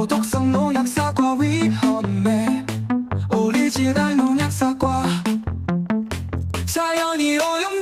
도덕성 농약사과 위험해. 오리지널 농약사과. 자연이 오염